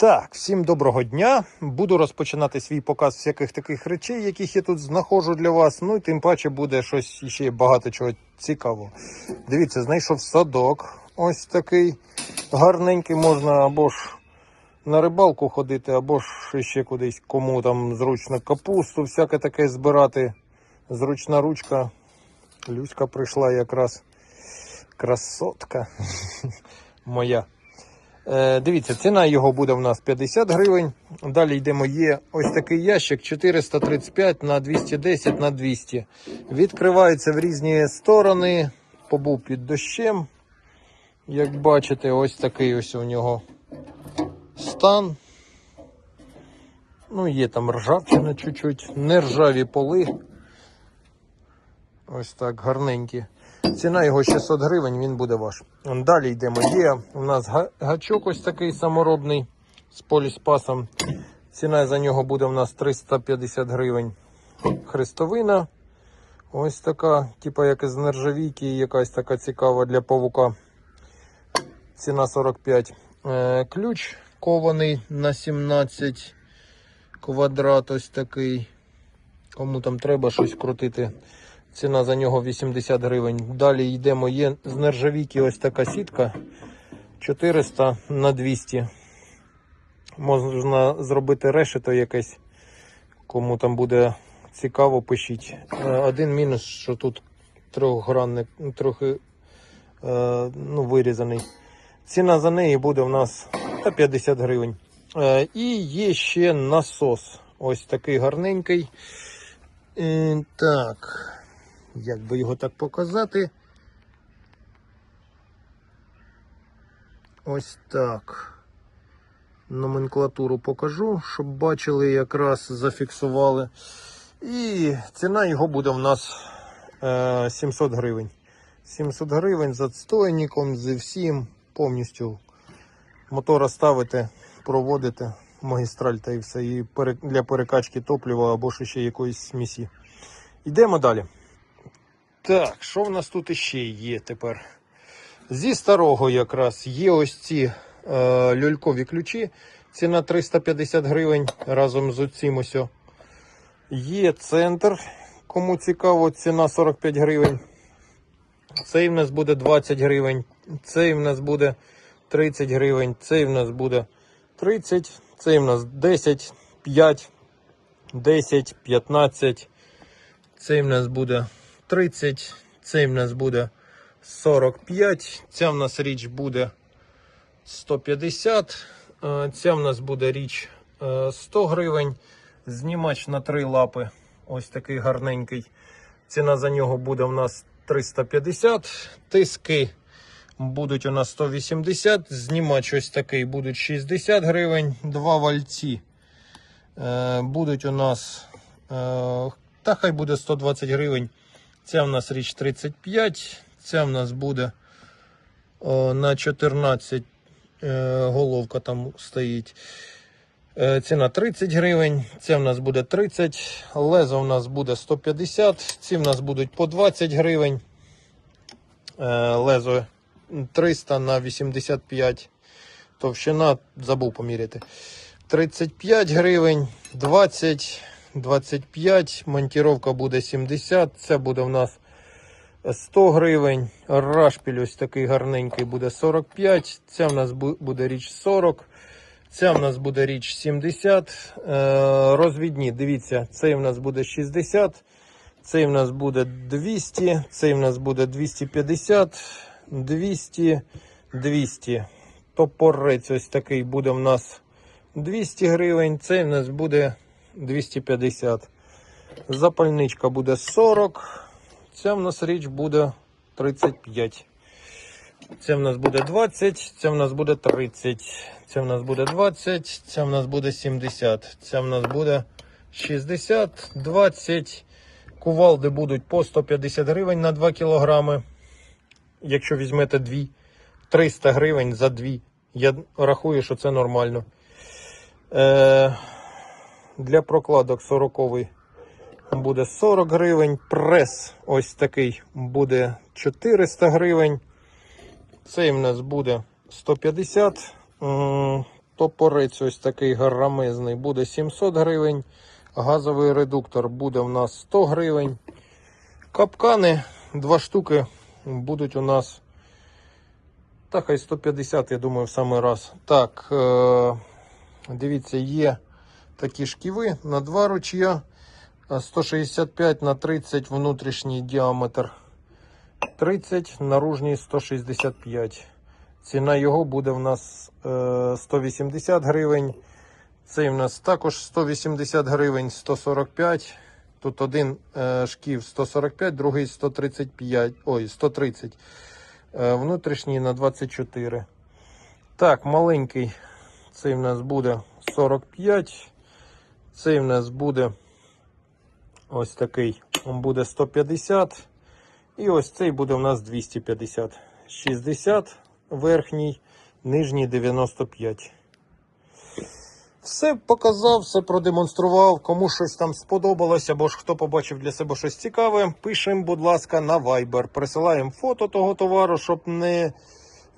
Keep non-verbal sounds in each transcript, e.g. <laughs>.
Так, всім доброго дня. Буду розпочинати свій показ всяких таких речей, яких я тут знаходжу для вас. Ну і тим паче буде щось ще багато чого цікавого. Дивіться, знайшов садок. Ось такий гарненький, можна або ж на рибалку ходити, або ж ще кудись кому там зручно капусту, всяке таке збирати. Зручна ручка. Люська прийшла якраз. Красотка <laughs> моя. Е, дивіться, ціна його буде в нас 50 гривень. Далі йдемо. Є ось такий ящик 435 на 210 на 200. Відкривається в різні сторони. Побув під дощем. Як бачите, ось такий ось у нього стан. Ну, є там ржавчина чуть-чуть, не ржаві поли. Ось так, гарненькі. Ціна його 600 гривень, він буде ваш. Далі йдемо. Є у нас гачок ось такий саморобний з поліспасом. Ціна за нього буде у нас 350 гривень. Хрестовина. Ось така, типа як із нержавійки, якась така цікава для павука. Ціна 45. Е, ключ кований на 17 квадрат, ось такий. Кому там треба щось крутити. Ціна за нього 80 гривень. Далі йдемо. Є з нержавійки ось така сітка 400 на 200. Можна зробити решето якесь. Кому там буде цікаво, пишіть. Е, Один мінус, що тут трьохгранник, трохи е, ну, вирізаний. Ціна за неї буде у нас та 50 гривень. Е, І є ще насос. Ось такий гарненький. Так, як би його так показати? Ось так. Номенклатуру покажу, щоб бачили, якраз зафіксували. І ціна його буде в нас е, 700 гривень. 700 гривень з отстойником, зі всім повністю мотора ставите, проводите магістраль та і все. І для перекачки топлива або ще якоїсь смісі. Йдемо далі. Так, що в нас тут іще є тепер? Зі старого якраз є ось ці е, люлькові ключі. Ціна 350 гривень разом з оцим ось. Є центр. Кому цікаво, ціна 45 гривень. Цей в нас буде 20 гривень. Цей в нас буде 30 гривень. Цей в нас буде 30. Цей в нас 10, 5, 10, 15. Цей в нас буде 30. Цей в нас буде 45. Ця в нас річ буде 150. Е, Ця в нас буде річ е, 100 гривень. Знімач на три лапи. Ось такий гарненький. Ціна за нього буде у нас 350. Тиски будуть у нас 180. Знімач ось такий будуть 60 гривень. Два вальці е, будуть у нас. Е, та хай буде 120 гривень. Ця в нас річ 35. Ця в нас буде о, на 14 е, головка там стоїть. Е, Ціна 30 гривень, це в нас буде 30, лезо в нас буде 150, ці в нас будуть по 20 гривень. Е, Лезо 300 на 85. Товщина забув поміряти. 35 гривень, 20, 25, монтіровка буде 70, це буде в нас 100 гривень. Рашпіль ось такий гарненький буде 45. Ця в нас буде річ 40. Ця в нас буде річ 70. Е, розвідні, дивіться, цей в нас буде 60. Цей в нас буде 200. Цей в нас буде 250. 200. 200. Топорець ось такий буде в нас 200 гривень. Цей в нас буде 250. Запальничка буде 40. Ця в нас річ буде 35. Це в нас буде 20, це в нас буде 30, це в нас буде 20, це в нас буде 70, це в нас буде 60, 20. Кувалди будуть по 150 гривень на 2 кілограми. Якщо візьмете дві, 300 гривень за дві. Я рахую, що це нормально. Е, для прокладок 40 буде 40 гривень. Прес ось такий буде 400 гривень. Цей в нас буде 150. Топорець ось такий гарамезний буде 700 гривень. Газовий редуктор буде у нас 100 гривень. Капкани, два штуки будуть у нас. Та хай 150, я думаю, в самий раз. Так, е- дивіться, є такі шківи на два ручя. е, 165 на 30 внутрішній діаметр. 30, наружній 165. Ціна його буде в нас е, 180 гривень. Цей в нас також 180 гривень, 145. Тут один е, шків 145, другий 135, ой, 130. Е, внутрішній на 24. Так, маленький. Цей в нас буде 45. Цей в нас буде ось такий. Він буде 150. І ось цей буде у нас 250. 60 верхній, нижній 95. Все показав, все продемонстрував. Кому щось там сподобалось, або ж хто побачив для себе щось цікаве, пишемо, будь ласка, на Viber. Присилаємо фото того товару, щоб не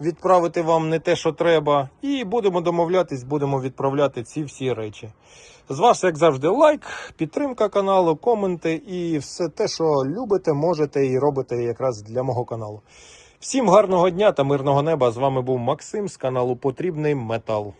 відправити вам не те, що треба. І будемо домовлятись, будемо відправляти ці всі речі. З вас, як завжди, лайк, підтримка каналу, коменти і все те, що любите, можете і робите якраз для мого каналу. Всім гарного дня та мирного неба! З вами був Максим з каналу Потрібний Метал.